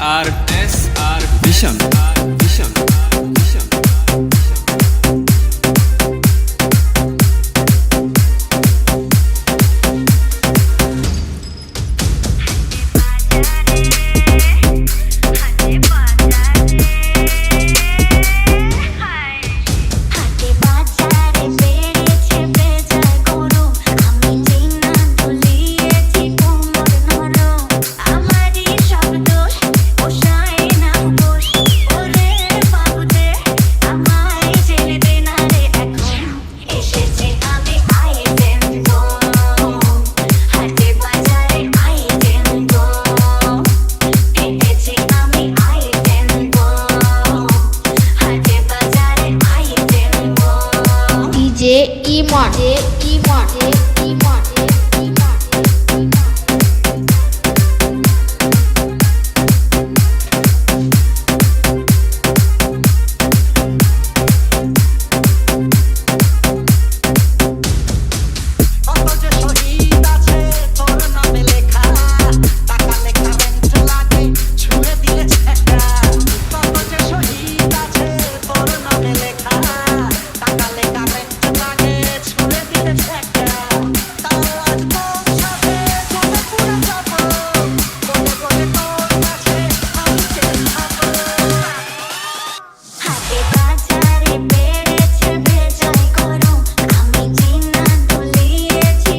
আর আর mission e morte. E বেড়েছে ভেজাল গরম আমি চিনা দুলিয়েছি